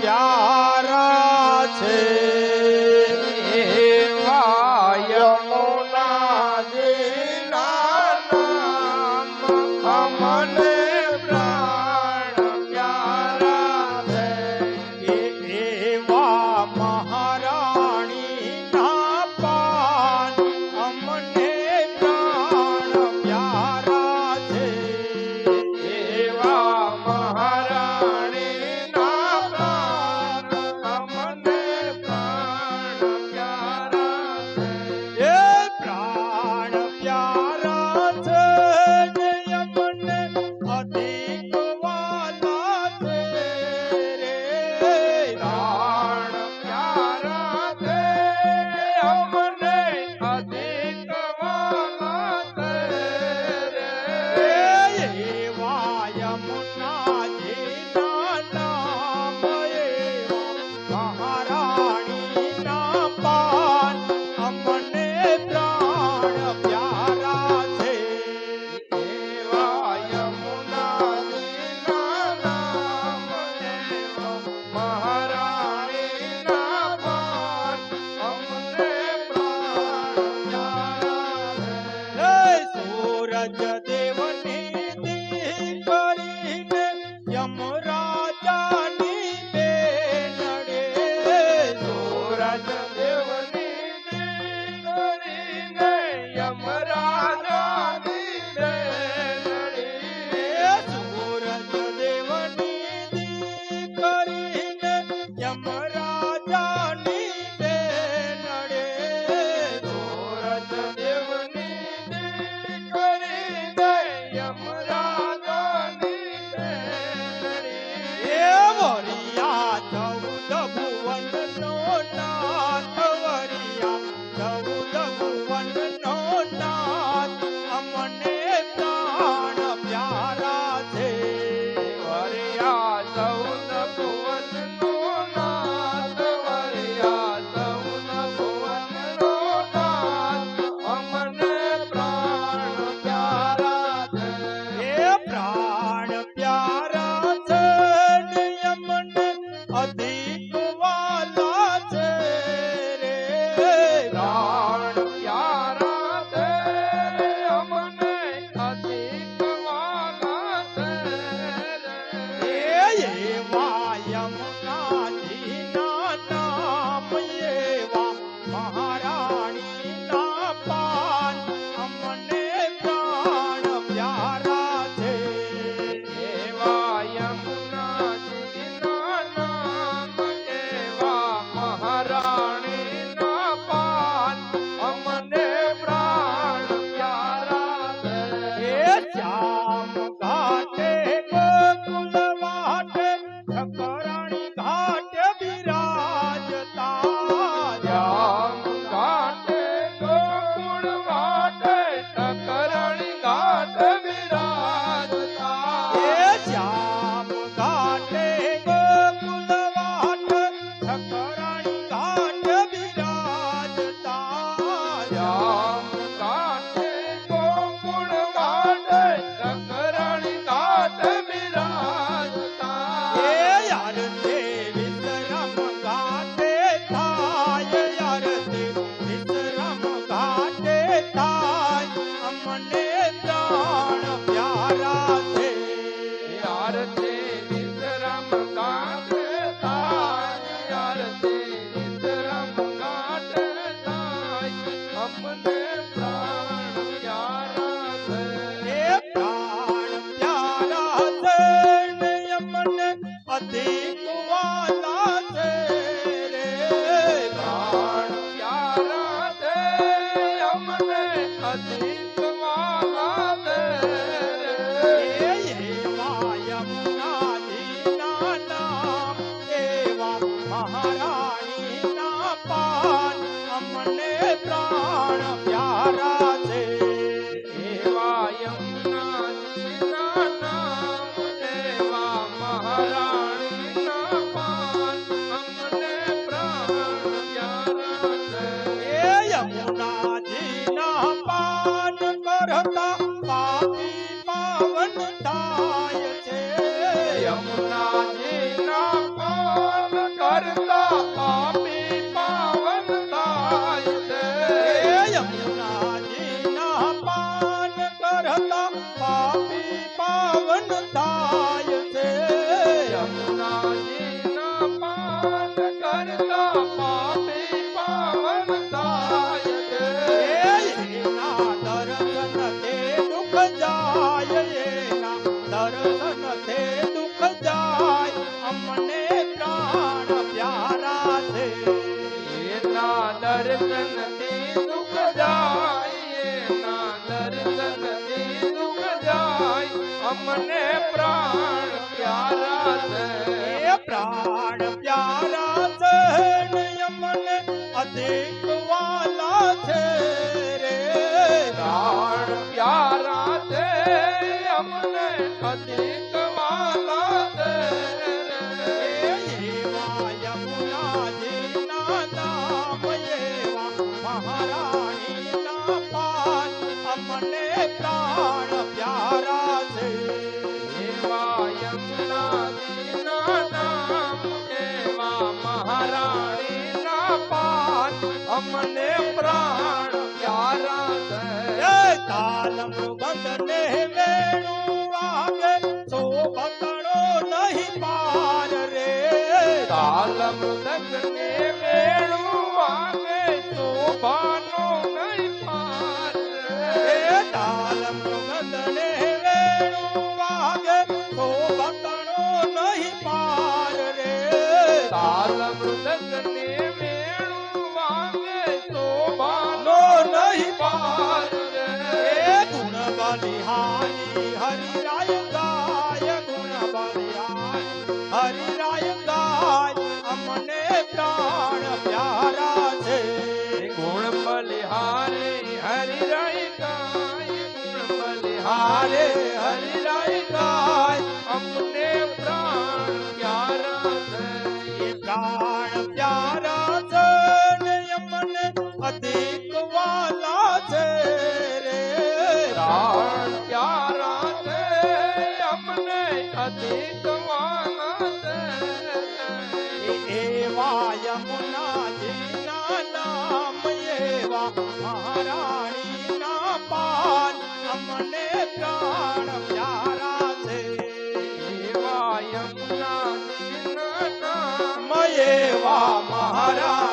પ્યારા છે. राज Lord. Bobby. જાય એના દર્શન તે દુઃખ જાય અમને પ્રાણ પ્યારા છે એના દર્શન તે દુઃખ જાય એના દર્શન તે દુઃખ જાય અમને પ્રાણ પ્યારા છે પ્રાણ પ્યારા છે અમને અધિક વાલા છે રે પ્રાણ પ્યારા અમને અધિક વાલા એવા મહારાણીના પાન અમને પ્રાણ શોભતણો નહીં પાર રે. તાલ મૃદંગને વેણું વાગે શોભાનો નહીં પાર રે. તાલ મૃદંગને વેણું વાગે શોભતણો નહીં પાર રે. તાલ મૃદંગને મેળું આવે શોભાનો નો નહીં પાર રે. એ ગુણ બલિહારી હરિરાય ગાય ગુણ Hari Raya યમુનાજીના નામ એવા મહારાણીના પાન અમને પ્રાણ પ્યારા છે. એવા યમુના નામ એવા મહારાણીના